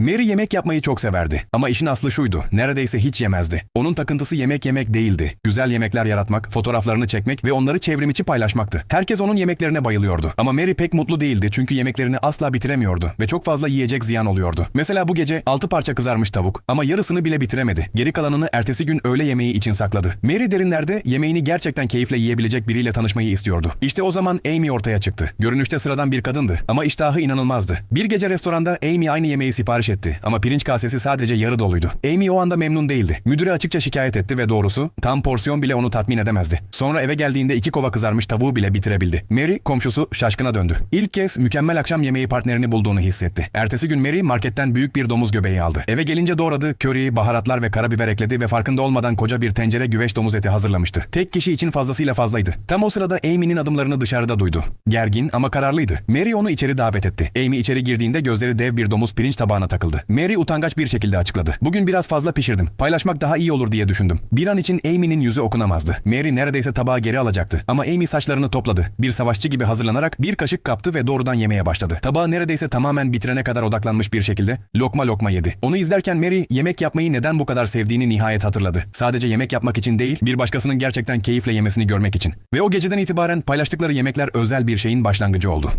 Mary yemek yapmayı çok severdi. Ama işin aslı şuydu. Neredeyse hiç yemezdi. Onun takıntısı yemek yemek değildi. Güzel yemekler yaratmak, fotoğraflarını çekmek ve onları çevrimiçi paylaşmaktı. Herkes onun yemeklerine bayılıyordu. Ama Mary pek mutlu değildi çünkü yemeklerini asla bitiremiyordu ve çok fazla yiyecek ziyan oluyordu. Mesela bu gece 6 parça kızarmış tavuk ama yarısını bile bitiremedi. Geri kalanını ertesi gün öğle yemeği için sakladı. Mary derinlerde yemeğini gerçekten keyifle yiyebilecek biriyle tanışmayı istiyordu. İşte o zaman Amy ortaya çıktı. Görünüşte sıradan bir kadındı ama iştahı inanılmazdı. Bir gece restoranda Amy aynı yemeği sipariş etti ama pirinç kasesi sadece yarı doluydu. Amy o anda memnun değildi. Müdüre açıkça şikayet etti ve doğrusu tam porsiyon bile onu tatmin edemezdi. Sonra eve geldiğinde iki kova kızarmış tavuğu bile bitirebildi. Mary komşusu şaşkına döndü. İlk kez mükemmel akşam yemeği partnerini bulduğunu hissetti. Ertesi gün Mary marketten büyük bir domuz göbeği aldı. Eve gelince doğradı, köri, baharatlar ve karabiber ekledi ve farkında olmadan koca bir tencere güveç domuz eti hazırlamıştı. Tek kişi için fazlasıyla fazlaydı. Tam o sırada Amy'nin adımlarını dışarıda duydu. Gergin ama kararlıydı. Mary onu içeri davet etti. Amy içeri girdiğinde gözleri dev bir domuz pirinç tabağına takıldı. Mary utangaç bir şekilde açıkladı. Bugün biraz fazla pişirdim. Paylaşmak daha iyi olur diye düşündüm. Bir an için Amy'nin yüzü okunamazdı. Mary neredeyse tabağı geri alacaktı. Ama Amy saçlarını topladı. Bir savaşçı gibi hazırlanarak bir kaşık kaptı ve doğrudan yemeye başladı. Tabağı neredeyse tamamen bitirene kadar odaklanmış bir şekilde lokma lokma yedi. Onu izlerken Mary yemek yapmayı neden bu kadar sevdiğini nihayet hatırladı. Sadece yemek yapmak için değil, bir başkasının gerçekten keyifle yemesini görmek için. Ve o geceden itibaren paylaştıkları yemekler özel bir şeyin başlangıcı oldu.